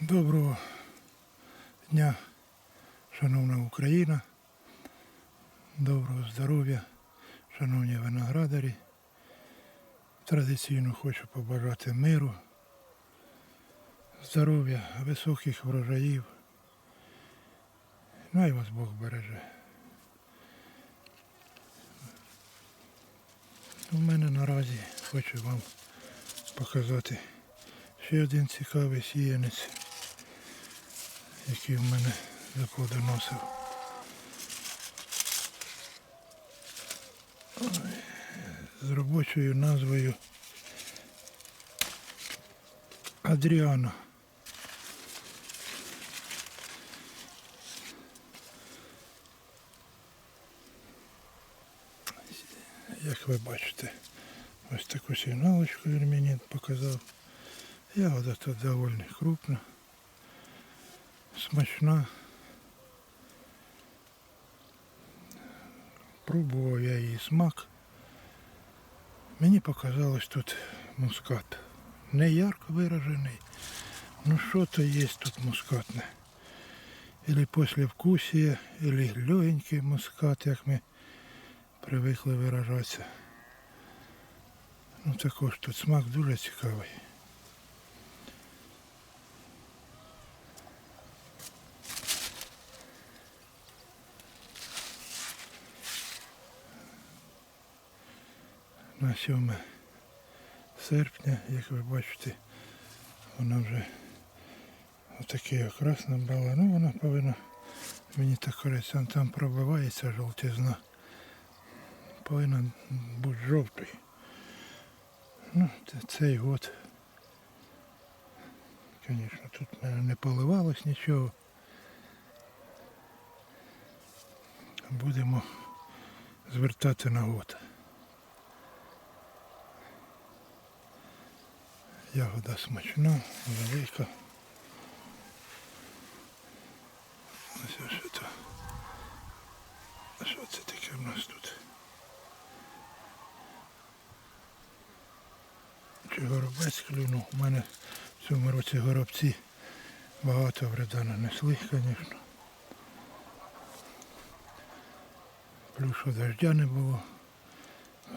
Доброго дня, шановна Україна. Доброго здоров'я, шановні виноградарі. Традиційно хочу побажати миру, здоров'я, високих врожаїв. Най вас Бог береже. У мене наразі хочу вам показати ще один цікавий сіянець, який в мене заплодоносив. З робочою назвою Адріана. Як ви бачите, ось таку сигналочку він мені показав. Ягода тут доволі крупна, смачна. Пробував я її смак. Мені показалось тут мускат. Не ярко виражений. Ну що то є тут мускатне? Или послевкусие, или легенький мускат, як ми привикли виражатися. Ну також тут смак дуже цікавий. На 7 серпня, як ви бачите, вона вже отакий окрас набрала. Ну вона повинна, мені так кажеться, там пробивається жовтизна. Повинна бути жовтою. Ну, цей год, звісно, тут не поливалось нічого. Будемо звертати на год. Ягода смачна, велика. Ось що це. А що це таке в нас тут? Чи горобець клюнув? У мене в цьому році горобці багато вреда нанесли, звісно. Плюс що дождя не було.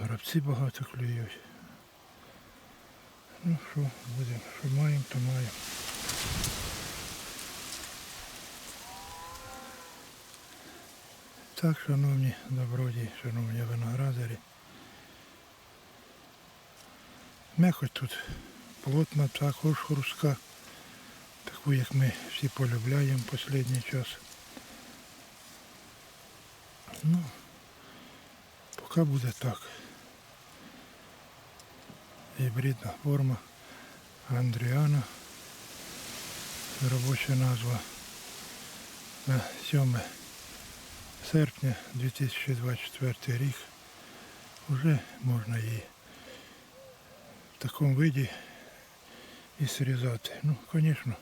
Горобці багато клюють. Ну що, будемо, що маємо, то маємо. Так, шановні добродії, шановні виноградарі. М'якоть тут плотна, також хрустка, таку як ми всі полюбляємо в останній час. Ну, поки буде так. Гібридна форма Андріана. Робоча назва на 7 серпня 2024 рік. Уже можна її в такому виді і срізати. Ну, звісно,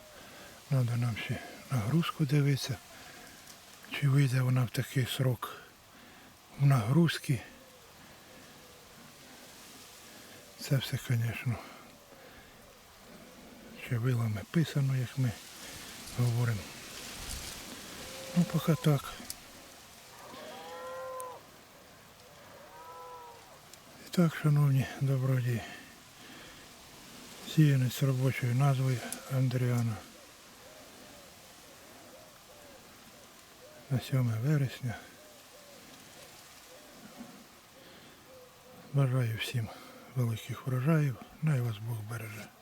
треба нам ще нагрузку дивитися, чи вийде вона в такий срок в нагрузки. Це все, звісно, вилами писано, як ми говоримо. Ну, поки так. І так, шановні добродії, сіянець робочою назвою Андріана. На 7 вересня. Бажаю всім великих врожаїв. Най вас Бог береже.